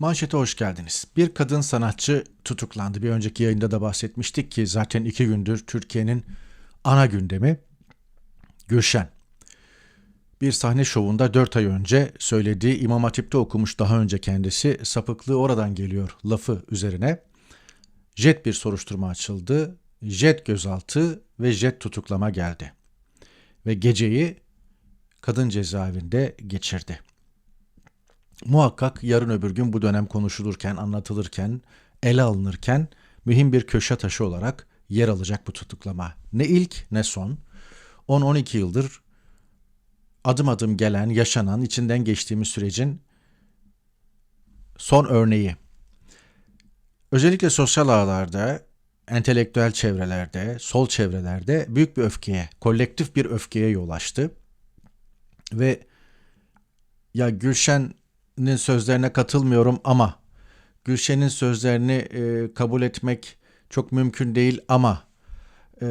Manşete hoş geldiniz. Bir kadın sanatçı tutuklandı. Bir önceki yayında da bahsetmiştik ki zaten iki gündür Türkiye'nin ana gündemi Gülşen. Bir sahne şovunda 4 ay önce söylediği İmam Hatip'te okumuş daha önce kendisi sapıklığı oradan geliyor lafı üzerine jet bir soruşturma açıldı. Jet gözaltı ve jet tutuklama geldi. Ve geceyi kadın cezaevinde geçirdi. Muhakkak yarın öbür gün bu dönem konuşulurken, anlatılırken, ele alınırken mühim bir köşe taşı olarak yer alacak bu tutuklama. Ne ilk ne son. 10-12 yıldır adım adım gelen, yaşanan, içinden geçtiğimiz sürecin son örneği. Özellikle sosyal ağlarda, entelektüel çevrelerde, sol çevrelerde büyük bir öfkeye, kolektif bir öfkeye yol açtı. Ve ya Gülşen'in sözlerine katılmıyorum ama Gülşen'in sözlerini e, kabul etmek çok mümkün değil ama e,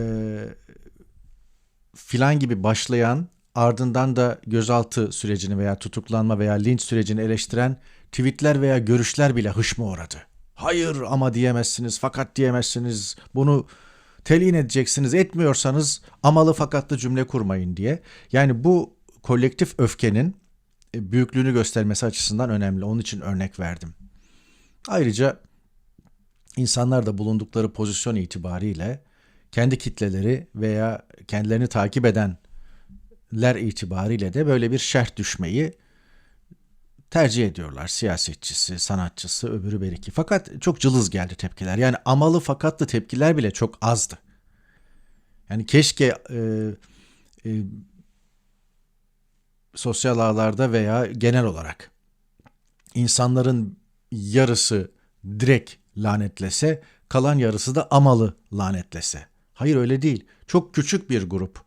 filan gibi başlayan ardından da gözaltı sürecini veya tutuklanma veya linç sürecini eleştiren tweetler veya görüşler bile hışma uğradı. Hayır ama diyemezsiniz, fakat diyemezsiniz, bunu telin edeceksiniz, etmiyorsanız amalı fakatlı cümle kurmayın diye. Yani bu kolektif öfkenin büyüklüğünü göstermesi açısından önemli. Onun için örnek verdim. Ayrıca insanlar da bulundukları pozisyon itibariyle kendi kitleleri veya kendilerini takip edenler itibariyle de böyle bir şerh düşmeyi tercih ediyorlar. Siyasetçisi, sanatçısı, öbürü beriki. Fakat çok cılız geldi tepkiler. Yani amalı fakatlı tepkiler bile çok azdı. Yani keşke e, e, sosyal ağlarda veya genel olarak insanların yarısı direkt lanetlese, kalan yarısı da amalı lanetlese. Hayır öyle değil. Çok küçük bir grup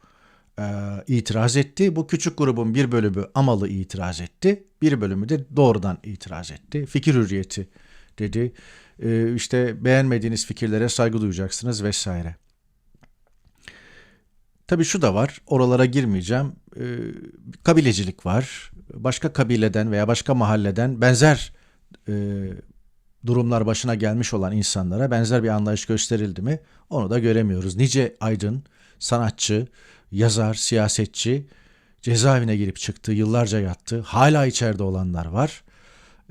e, itiraz etti. Bu küçük grubun bir bölümü amalı itiraz etti. Bir bölümü de doğrudan itiraz etti. Fikir hürriyeti dedi. E, işte beğenmediğiniz fikirlere saygı duyacaksınız vesaire. Tabii şu da var, oralara girmeyeceğim. E, kabilecilik var. Başka kabileden veya başka mahalleden benzer e, durumlar başına gelmiş olan insanlara benzer bir anlayış gösterildi mi? Onu da göremiyoruz. Nice aydın, sanatçı, yazar, siyasetçi cezaevine girip çıktı, yıllarca yattı. Hala içeride olanlar var.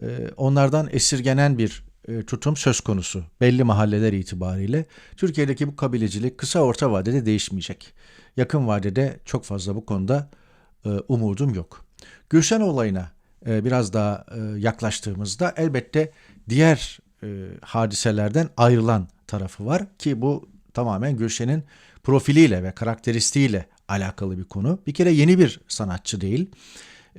E, onlardan esirgenen bir e, tutum söz konusu belli mahalleler itibariyle. Türkiye'deki bu kabilecilik kısa orta vadede değişmeyecek. Yakın vadede çok fazla bu konuda e, umudum yok. Gülşen olayına e, biraz daha yaklaştığımızda elbette diğer hadiselerden ayrılan tarafı var ki bu tamamen Gülşen'in profiliyle ve karakteristiğiyle alakalı bir konu. Bir kere yeni bir sanatçı değil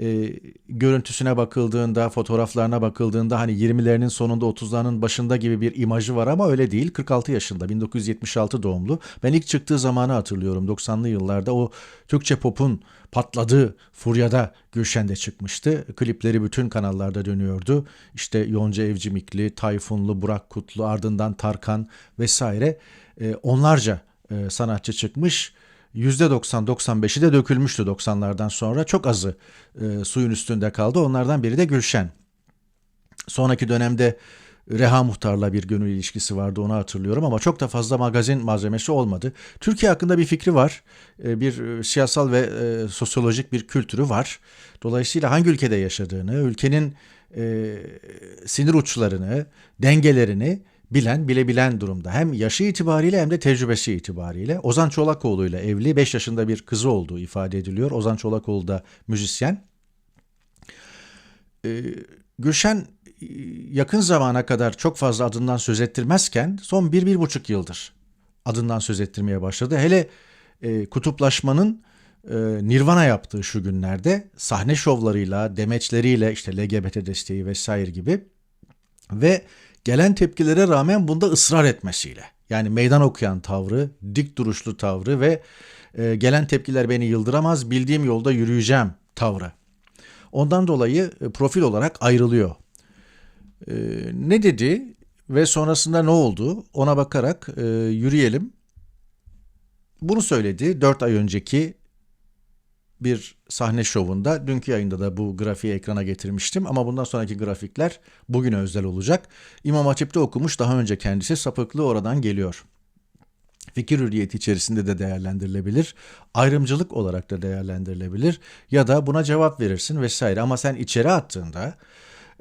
e, görüntüsüne bakıldığında, fotoğraflarına bakıldığında hani 20'lerinin sonunda 30'larının başında gibi bir imajı var ama öyle değil. 46 yaşında, 1976 doğumlu. Ben ilk çıktığı zamanı hatırlıyorum. 90'lı yıllarda o Türkçe pop'un patladığı furyada Gülşen'de çıkmıştı. Klipleri bütün kanallarda dönüyordu. İşte Yonca Evcimikli, Tayfunlu, Burak Kutlu, ardından Tarkan vesaire e, onlarca e, sanatçı çıkmış %90-95'i de dökülmüştü 90'lardan sonra. Çok azı e, suyun üstünde kaldı. Onlardan biri de Gülşen. Sonraki dönemde Reha Muhtar'la bir gönül ilişkisi vardı onu hatırlıyorum ama çok da fazla magazin malzemesi olmadı. Türkiye hakkında bir fikri var. E, bir e, siyasal ve e, sosyolojik bir kültürü var. Dolayısıyla hangi ülkede yaşadığını, ülkenin sinir uçlarını, dengelerini bilen, bilebilen durumda. Hem yaşı itibariyle hem de tecrübesi itibariyle. Ozan Çolakoğlu ile evli. 5 yaşında bir kızı olduğu ifade ediliyor. Ozan Çolakoğlu da müzisyen. Ee, Gülşen e, yakın zamana kadar çok fazla adından söz ettirmezken son bir, bir buçuk yıldır adından söz ettirmeye başladı. Hele e, kutuplaşmanın e, Nirvana yaptığı şu günlerde sahne şovlarıyla, demeçleriyle işte LGBT desteği vesaire gibi ve gelen tepkilere rağmen bunda ısrar etmesiyle. Yani meydan okuyan tavrı, dik duruşlu tavrı ve e, gelen tepkiler beni yıldıramaz, bildiğim yolda yürüyeceğim tavrı. Ondan dolayı e, profil olarak ayrılıyor. E, ne dedi ve sonrasında ne oldu ona bakarak e, yürüyelim. Bunu söyledi 4 ay önceki bir sahne şovunda. Dünkü yayında da bu grafiği ekrana getirmiştim ama bundan sonraki grafikler bugüne özel olacak. İmam Hatip'te okumuş daha önce kendisi sapıklığı oradan geliyor. Fikir hürriyeti içerisinde de değerlendirilebilir. Ayrımcılık olarak da değerlendirilebilir. Ya da buna cevap verirsin vesaire. Ama sen içeri attığında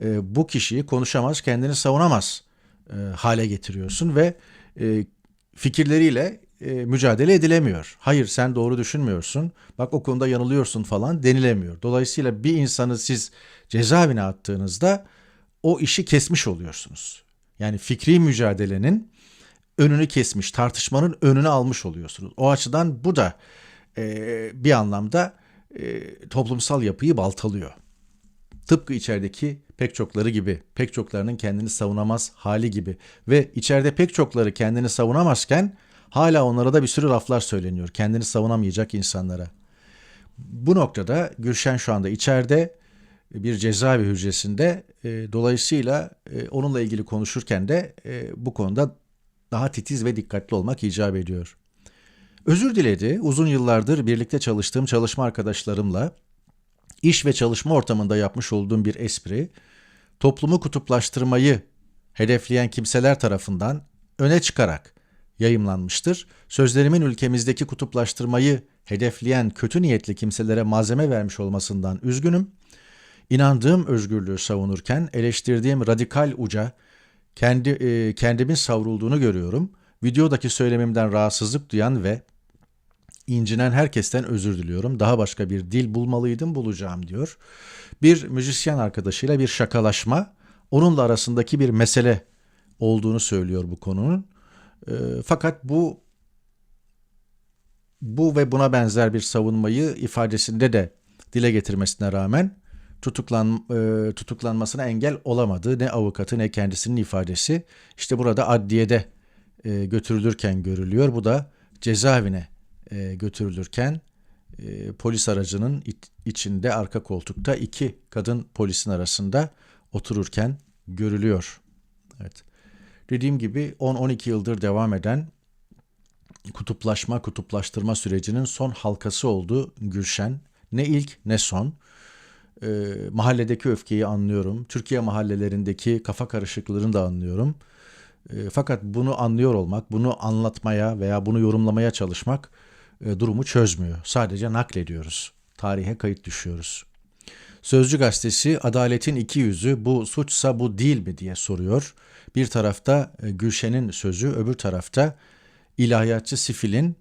e, bu kişiyi konuşamaz, kendini savunamaz e, hale getiriyorsun ve e, fikirleriyle e, mücadele edilemiyor. Hayır sen doğru düşünmüyorsun. Bak o konuda yanılıyorsun falan denilemiyor. Dolayısıyla bir insanı siz cezaevine attığınızda o işi kesmiş oluyorsunuz. Yani fikri mücadelenin önünü kesmiş, tartışmanın önünü almış oluyorsunuz. O açıdan bu da e, bir anlamda e, toplumsal yapıyı baltalıyor. Tıpkı içerideki pek çokları gibi, pek çoklarının kendini savunamaz hali gibi ve içeride pek çokları kendini savunamazken hala onlara da bir sürü laflar söyleniyor. Kendini savunamayacak insanlara. Bu noktada Gülşen şu anda içeride bir cezaevi hücresinde e, dolayısıyla e, onunla ilgili konuşurken de e, bu konuda daha titiz ve dikkatli olmak icap ediyor. Özür diledi. Uzun yıllardır birlikte çalıştığım çalışma arkadaşlarımla iş ve çalışma ortamında yapmış olduğum bir espri, toplumu kutuplaştırmayı hedefleyen kimseler tarafından öne çıkarak yayımlanmıştır. Sözlerimin ülkemizdeki kutuplaştırmayı hedefleyen kötü niyetli kimselere malzeme vermiş olmasından üzgünüm. İnandığım özgürlüğü savunurken eleştirdiğim radikal uca kendi e, kendimin savrulduğunu görüyorum. Videodaki söylemimden rahatsızlık duyan ve incinen herkesten özür diliyorum. Daha başka bir dil bulmalıydım, bulacağım diyor. Bir müzisyen arkadaşıyla bir şakalaşma, onunla arasındaki bir mesele olduğunu söylüyor bu konunun. E, fakat bu bu ve buna benzer bir savunmayı ifadesinde de dile getirmesine rağmen tutuklan e, tutuklanmasına engel olamadı. Ne avukatı ne kendisinin ifadesi. İşte burada adliyede e, götürülürken görülüyor. Bu da cezaevine e, götürülürken e, polis aracının içinde arka koltukta iki kadın polisin arasında otururken görülüyor. Evet. Dediğim gibi 10-12 yıldır devam eden kutuplaşma, kutuplaştırma sürecinin son halkası oldu Gülşen. Ne ilk ne son e, mahalledeki öfkeyi anlıyorum. Türkiye mahallelerindeki kafa karışıklığını da anlıyorum. E, fakat bunu anlıyor olmak, bunu anlatmaya veya bunu yorumlamaya çalışmak e, durumu çözmüyor. Sadece naklediyoruz. Tarihe kayıt düşüyoruz. Sözcü gazetesi adaletin iki yüzü bu suçsa bu değil mi diye soruyor. Bir tarafta e, Gülşen'in sözü, öbür tarafta ilahiyatçı Sifil'in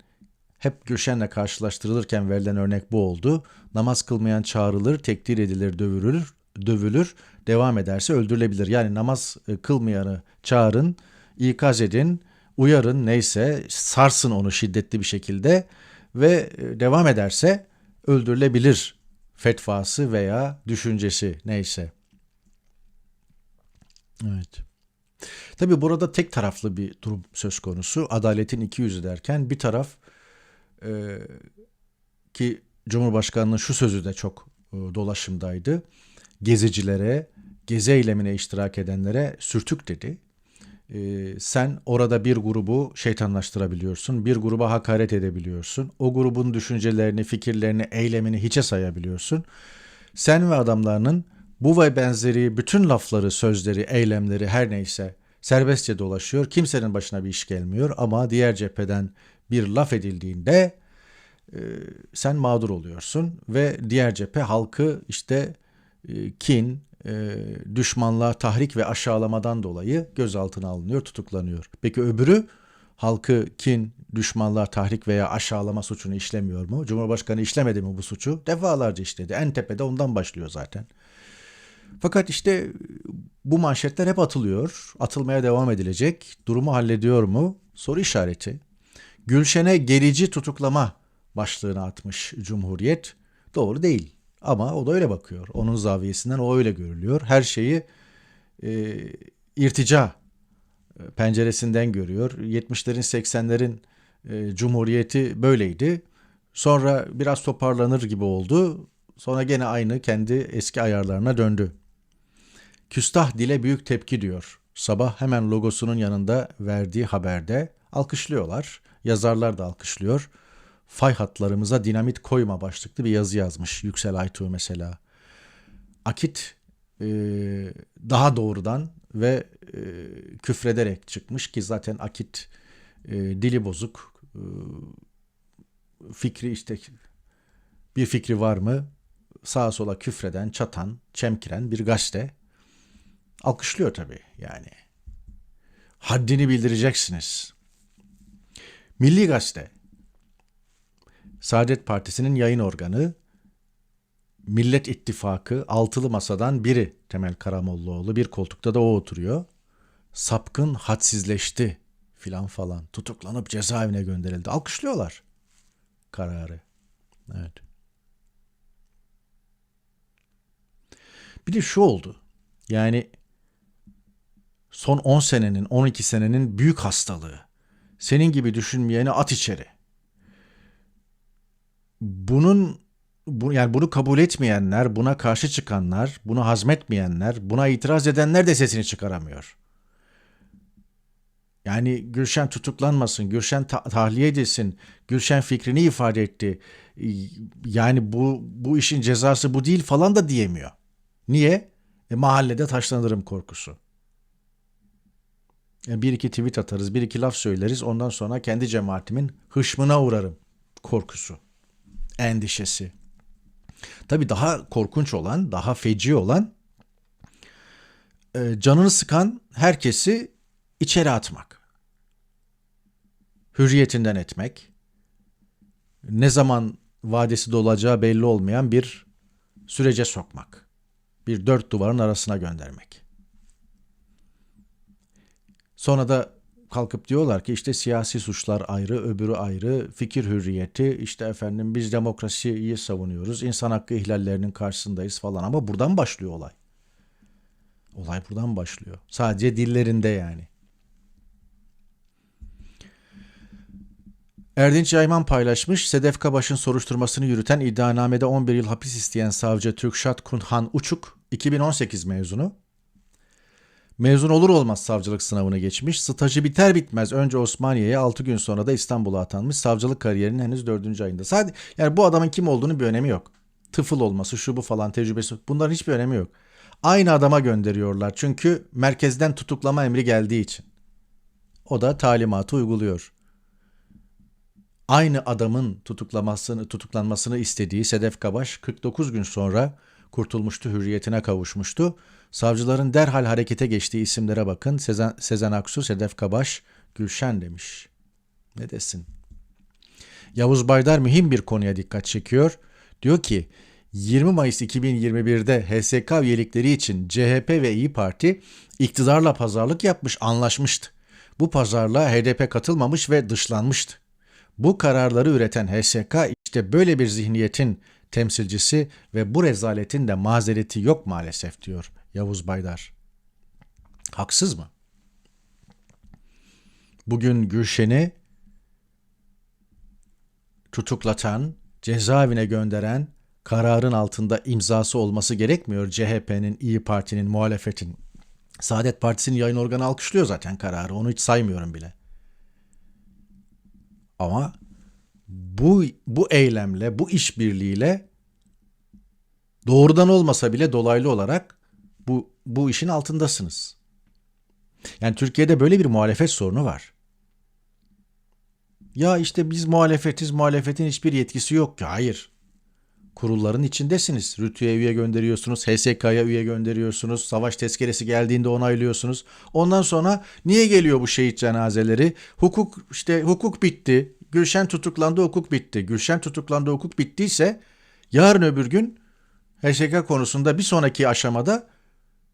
hep Gülşen'le karşılaştırılırken verilen örnek bu oldu. Namaz kılmayan çağrılır, tekdir edilir, dövülür, dövülür, devam ederse öldürülebilir. Yani namaz e, kılmayanı çağırın, ikaz edin, uyarın neyse sarsın onu şiddetli bir şekilde ve e, devam ederse öldürülebilir fetvası veya düşüncesi neyse. Evet. Tabi burada tek taraflı bir durum söz konusu. Adaletin iki yüzü derken bir taraf e, ki Cumhurbaşkanı'nın şu sözü de çok e, dolaşımdaydı. Gezicilere, gezi eylemine iştirak edenlere sürtük dedi. E, sen orada bir grubu şeytanlaştırabiliyorsun, bir gruba hakaret edebiliyorsun. O grubun düşüncelerini, fikirlerini, eylemini hiçe sayabiliyorsun. Sen ve adamlarının bu ve benzeri bütün lafları, sözleri, eylemleri her neyse serbestçe dolaşıyor. Kimsenin başına bir iş gelmiyor ama diğer cepheden bir laf edildiğinde e, sen mağdur oluyorsun ve diğer cephe halkı işte e, kin, e, düşmanlığa tahrik ve aşağılamadan dolayı gözaltına alınıyor, tutuklanıyor. Peki öbürü halkı kin, düşmanlığa tahrik veya aşağılama suçunu işlemiyor mu? Cumhurbaşkanı işlemedi mi bu suçu? Defalarca işledi. En tepede ondan başlıyor zaten. Fakat işte bu manşetler hep atılıyor. Atılmaya devam edilecek. Durumu hallediyor mu? Soru işareti. Gülşen'e gerici tutuklama başlığını atmış Cumhuriyet. Doğru değil ama o da öyle bakıyor. Onun zaviyesinden o öyle görülüyor. Her şeyi e, irtica e, penceresinden görüyor. 70'lerin 80'lerin e, Cumhuriyeti böyleydi. Sonra biraz toparlanır gibi oldu. Sonra gene aynı kendi eski ayarlarına döndü. Küstah dile büyük tepki diyor. Sabah hemen logosunun yanında verdiği haberde alkışlıyorlar. Yazarlar da alkışlıyor. fay hatlarımıza dinamit koyma başlıklı bir yazı yazmış Yüksel Aytuğ mesela. Akit e, daha doğrudan ve e, küfrederek çıkmış ki zaten Akit e, dili bozuk. E, fikri işte bir fikri var mı sağa sola küfreden, çatan, çemkiren bir gazete. Alkışlıyor tabii yani. Haddini bildireceksiniz. Milli Gazete. Saadet Partisi'nin yayın organı. Millet İttifakı altılı masadan biri Temel Karamollaoğlu bir koltukta da o oturuyor. Sapkın hadsizleşti filan falan. Tutuklanıp cezaevine gönderildi. Alkışlıyorlar kararı. Evet. Bir de şu oldu. Yani son 10 senenin, 12 senenin büyük hastalığı. Senin gibi düşünmeyeni at içeri. Bunun bu, yani bunu kabul etmeyenler, buna karşı çıkanlar, bunu hazmetmeyenler, buna itiraz edenler de sesini çıkaramıyor. Yani Gülşen tutuklanmasın, Gülşen ta- tahliye edilsin, Gülşen fikrini ifade etti. Yani bu bu işin cezası bu değil falan da diyemiyor. Niye? E, mahallede taşlanırım korkusu. Bir iki tweet atarız, bir iki laf söyleriz. Ondan sonra kendi cemaatimin hışmına uğrarım korkusu, endişesi. Tabii daha korkunç olan, daha feci olan e, canını sıkan herkesi içeri atmak. Hürriyetinden etmek. Ne zaman vadesi dolacağı belli olmayan bir sürece sokmak. Bir dört duvarın arasına göndermek. Sonra da kalkıp diyorlar ki işte siyasi suçlar ayrı, öbürü ayrı, fikir hürriyeti, işte efendim biz demokrasiyi savunuyoruz, insan hakkı ihlallerinin karşısındayız falan ama buradan başlıyor olay. Olay buradan başlıyor. Sadece dillerinde yani. Erdinç Yayman paylaşmış, Sedef Kabaş'ın soruşturmasını yürüten iddianamede 11 yıl hapis isteyen savcı Türkşat Kunhan Uçuk, 2018 mezunu. Mezun olur olmaz savcılık sınavını geçmiş. Stajı biter bitmez önce Osmaniye'ye 6 gün sonra da İstanbul'a atanmış. Savcılık kariyerinin henüz 4. ayında. Sadece yani bu adamın kim olduğunu bir önemi yok. Tıfıl olması, şu bu falan tecrübesi bunların hiçbir önemi yok. Aynı adama gönderiyorlar çünkü merkezden tutuklama emri geldiği için. O da talimatı uyguluyor aynı adamın tutuklamasını tutuklanmasını istediği Sedef Kabaş 49 gün sonra kurtulmuştu, hürriyetine kavuşmuştu. Savcıların derhal harekete geçtiği isimlere bakın. Sezen, Sezen Aksu, Sedef Kabaş, Gülşen demiş. Ne desin? Yavuz Baydar mühim bir konuya dikkat çekiyor. Diyor ki 20 Mayıs 2021'de HSK üyelikleri için CHP ve İyi Parti iktidarla pazarlık yapmış, anlaşmıştı. Bu pazarlığa HDP katılmamış ve dışlanmıştı. Bu kararları üreten HSK işte böyle bir zihniyetin temsilcisi ve bu rezaletin de mazereti yok maalesef diyor Yavuz Baydar. Haksız mı? Bugün Gülşen'i tutuklatan, cezaevine gönderen kararın altında imzası olması gerekmiyor CHP'nin, İyi Parti'nin, muhalefetin. Saadet Partisi'nin yayın organı alkışlıyor zaten kararı. Onu hiç saymıyorum bile. Ama bu bu eylemle, bu işbirliğiyle doğrudan olmasa bile dolaylı olarak bu bu işin altındasınız. Yani Türkiye'de böyle bir muhalefet sorunu var. Ya işte biz muhalefetiz, muhalefetin hiçbir yetkisi yok ki. Hayır. Kurulların içindesiniz. Rütü'ye üye gönderiyorsunuz, HSK'ya üye gönderiyorsunuz, savaş tezkeresi geldiğinde onaylıyorsunuz. Ondan sonra niye geliyor bu şehit cenazeleri? Hukuk işte hukuk bitti. Gülşen tutuklandı hukuk bitti. Gülşen tutuklandı hukuk bittiyse yarın öbür gün HSK konusunda bir sonraki aşamada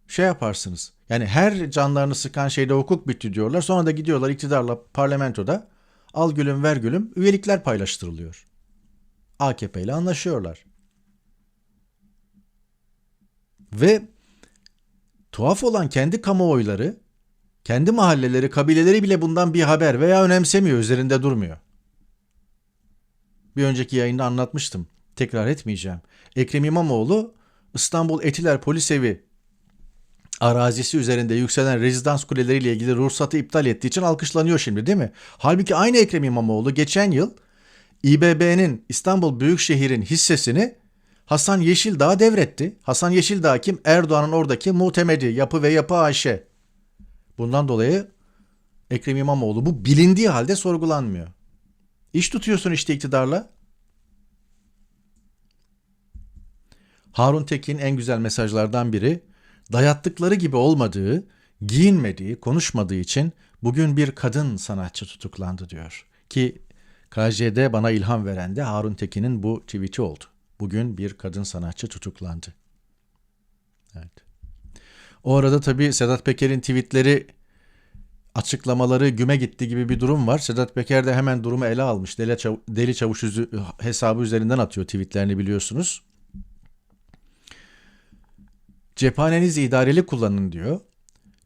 şey yaparsınız. Yani her canlarını sıkan şeyde hukuk bitti diyorlar. Sonra da gidiyorlar iktidarla parlamentoda al gülüm ver gülüm üyelikler paylaştırılıyor. AKP ile anlaşıyorlar. Ve tuhaf olan kendi kamuoyları, kendi mahalleleri, kabileleri bile bundan bir haber veya önemsemiyor, üzerinde durmuyor. Bir önceki yayında anlatmıştım. Tekrar etmeyeceğim. Ekrem İmamoğlu İstanbul Etiler Polis Evi arazisi üzerinde yükselen rezidans kuleleriyle ilgili ruhsatı iptal ettiği için alkışlanıyor şimdi değil mi? Halbuki aynı Ekrem İmamoğlu geçen yıl İBB'nin İstanbul Büyükşehir'in hissesini Hasan Yeşildağ devretti. Hasan Yeşildağ kim? Erdoğan'ın oradaki muhtemeli yapı ve yapı AŞ. Bundan dolayı Ekrem İmamoğlu bu bilindiği halde sorgulanmıyor. İş tutuyorsun işte iktidarla. Harun Tekin en güzel mesajlardan biri dayattıkları gibi olmadığı, giyinmediği, konuşmadığı için bugün bir kadın sanatçı tutuklandı diyor. Ki KJ'de bana ilham veren de Harun Tekin'in bu tweet'i oldu. Bugün bir kadın sanatçı tutuklandı. Evet. O arada tabii Sedat Peker'in tweetleri açıklamaları güme gitti gibi bir durum var. Sedat Peker de hemen durumu ele almış. Deli, Çav- Deli Çavuş üzü- hesabı üzerinden atıyor tweetlerini biliyorsunuz. Cephanenizi idareli kullanın diyor.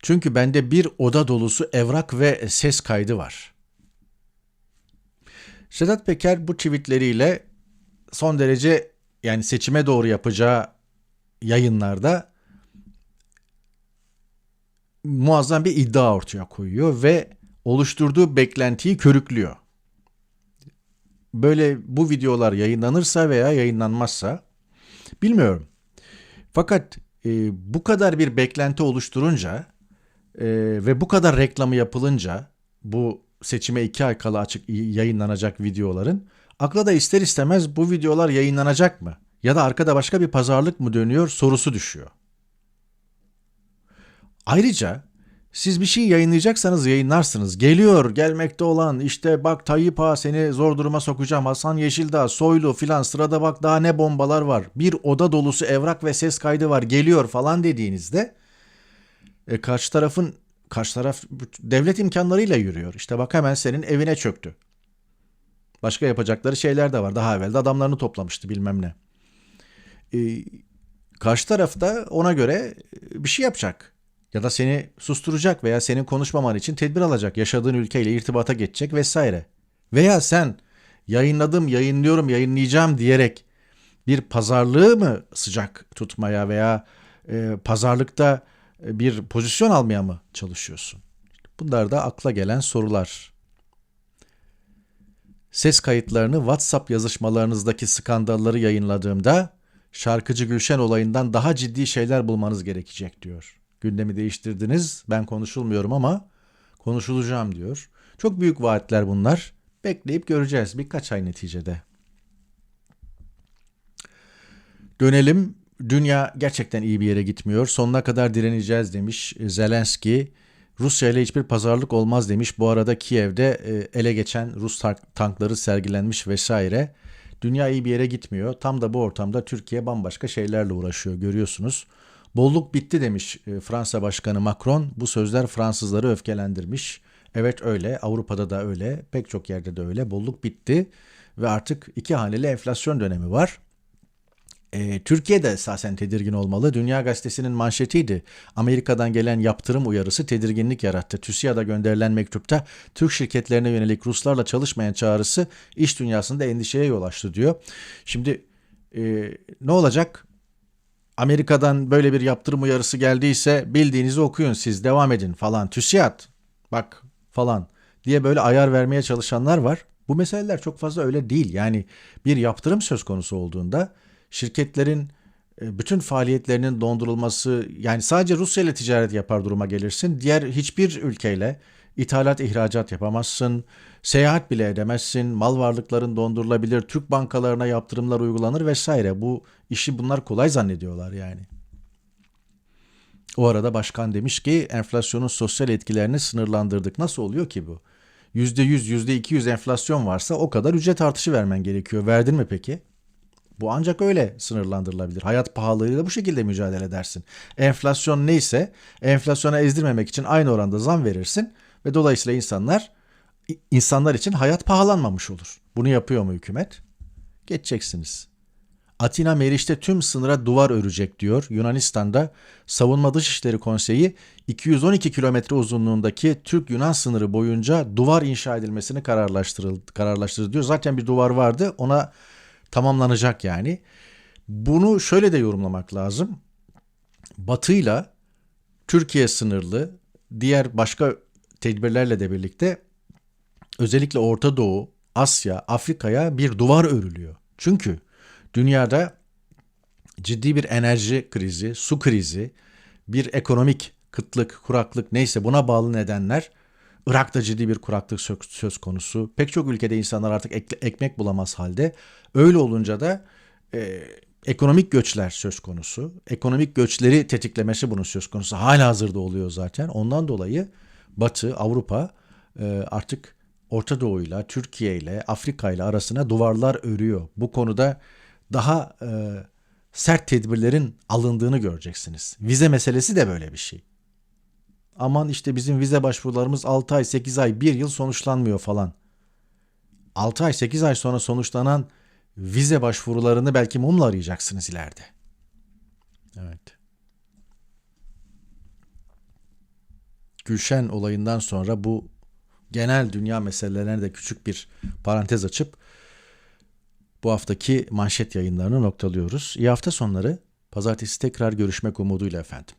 Çünkü bende bir oda dolusu evrak ve ses kaydı var. Sedat Peker bu tweetleriyle son derece yani seçime doğru yapacağı yayınlarda muazzam bir iddia ortaya koyuyor ve oluşturduğu beklentiyi körüklüyor. Böyle bu videolar yayınlanırsa veya yayınlanmazsa bilmiyorum. Fakat e, bu kadar bir beklenti oluşturunca e, ve bu kadar reklamı yapılınca bu seçime iki ay kala açık yayınlanacak videoların akla da ister istemez bu videolar yayınlanacak mı? Ya da arkada başka bir pazarlık mı dönüyor sorusu düşüyor. Ayrıca siz bir şey yayınlayacaksanız yayınlarsınız. Geliyor gelmekte olan işte bak Tayyip Ağa seni zor duruma sokacağım. Hasan Yeşildağ, Soylu filan sırada bak daha ne bombalar var. Bir oda dolusu evrak ve ses kaydı var geliyor falan dediğinizde e, karşı tarafın karşı taraf devlet imkanlarıyla yürüyor. İşte bak hemen senin evine çöktü. Başka yapacakları şeyler de var. Daha evvel de adamlarını toplamıştı bilmem ne. E, karşı taraf da ona göre bir şey yapacak ya da seni susturacak veya senin konuşmaman için tedbir alacak, yaşadığın ülkeyle irtibata geçecek vesaire. Veya sen yayınladım, yayınlıyorum, yayınlayacağım diyerek bir pazarlığı mı sıcak tutmaya veya e, pazarlıkta bir pozisyon almaya mı çalışıyorsun? Bunlar da akla gelen sorular. Ses kayıtlarını WhatsApp yazışmalarınızdaki skandalları yayınladığımda şarkıcı Gülşen olayından daha ciddi şeyler bulmanız gerekecek diyor gündemi değiştirdiniz. Ben konuşulmuyorum ama konuşulacağım diyor. Çok büyük vaatler bunlar. Bekleyip göreceğiz birkaç ay neticede. Dönelim. Dünya gerçekten iyi bir yere gitmiyor. Sonuna kadar direneceğiz demiş Zelenski. Rusya ile hiçbir pazarlık olmaz demiş. Bu arada Kiev'de e, ele geçen Rus tankları sergilenmiş vesaire. Dünya iyi bir yere gitmiyor. Tam da bu ortamda Türkiye bambaşka şeylerle uğraşıyor görüyorsunuz. Bolluk bitti demiş e, Fransa Başkanı Macron. Bu sözler Fransızları öfkelendirmiş. Evet öyle. Avrupa'da da öyle. Pek çok yerde de öyle. Bolluk bitti ve artık iki haneli enflasyon dönemi var. E, Türkiye de esasen tedirgin olmalı. Dünya Gazetesi'nin manşetiydi. Amerika'dan gelen yaptırım uyarısı tedirginlik yarattı. TÜSİAD'a gönderilen mektupta Türk şirketlerine yönelik Ruslarla çalışmayan çağrısı iş dünyasında endişeye yol açtı diyor. Şimdi e, ne olacak? Amerika'dan böyle bir yaptırım uyarısı geldiyse bildiğinizi okuyun siz devam edin falan TÜSİAD bak falan diye böyle ayar vermeye çalışanlar var. Bu meseleler çok fazla öyle değil. Yani bir yaptırım söz konusu olduğunda şirketlerin e, bütün faaliyetlerinin dondurulması yani sadece Rusya ile ticaret yapar duruma gelirsin. Diğer hiçbir ülkeyle ithalat ihracat yapamazsın. Seyahat bile edemezsin. Mal varlıkların dondurulabilir. Türk bankalarına yaptırımlar uygulanır vesaire. Bu işi bunlar kolay zannediyorlar yani. O arada başkan demiş ki enflasyonun sosyal etkilerini sınırlandırdık. Nasıl oluyor ki bu? %100, %200 enflasyon varsa o kadar ücret artışı vermen gerekiyor. Verdin mi peki? Bu ancak öyle sınırlandırılabilir. Hayat pahalılığıyla bu şekilde mücadele edersin. Enflasyon neyse enflasyona ezdirmemek için aynı oranda zam verirsin ve dolayısıyla insanlar insanlar için hayat pahalanmamış olur. Bunu yapıyor mu hükümet? Geçeceksiniz. Atina Meriç'te tüm sınıra duvar örecek diyor. Yunanistan'da Savunma Dışişleri Konseyi 212 kilometre uzunluğundaki Türk-Yunan sınırı boyunca duvar inşa edilmesini kararlaştırıldı, diyor. Zaten bir duvar vardı ona tamamlanacak yani. Bunu şöyle de yorumlamak lazım. Batı'yla Türkiye sınırlı diğer başka tedbirlerle de birlikte özellikle Orta Doğu, Asya, Afrika'ya bir duvar örülüyor. Çünkü dünyada ciddi bir enerji krizi, su krizi, bir ekonomik kıtlık, kuraklık neyse buna bağlı nedenler Irak'ta ciddi bir kuraklık sö- söz konusu. Pek çok ülkede insanlar artık ek- ekmek bulamaz halde. Öyle olunca da e, ekonomik göçler söz konusu. Ekonomik göçleri tetiklemesi bunun söz konusu. Hala hazırda oluyor zaten. Ondan dolayı Batı, Avrupa e, artık Orta Doğu'yla, Türkiye ile, Afrika ile arasına duvarlar örüyor. Bu konuda daha e, sert tedbirlerin alındığını göreceksiniz. Vize meselesi de böyle bir şey. Aman işte bizim vize başvurularımız 6 ay, 8 ay, 1 yıl sonuçlanmıyor falan. 6 ay, 8 ay sonra sonuçlanan vize başvurularını belki mumla arayacaksınız ileride. Evet. Gülşen olayından sonra bu genel dünya meselelerine de küçük bir parantez açıp bu haftaki manşet yayınlarını noktalıyoruz. İyi hafta sonları. Pazartesi tekrar görüşmek umuduyla efendim.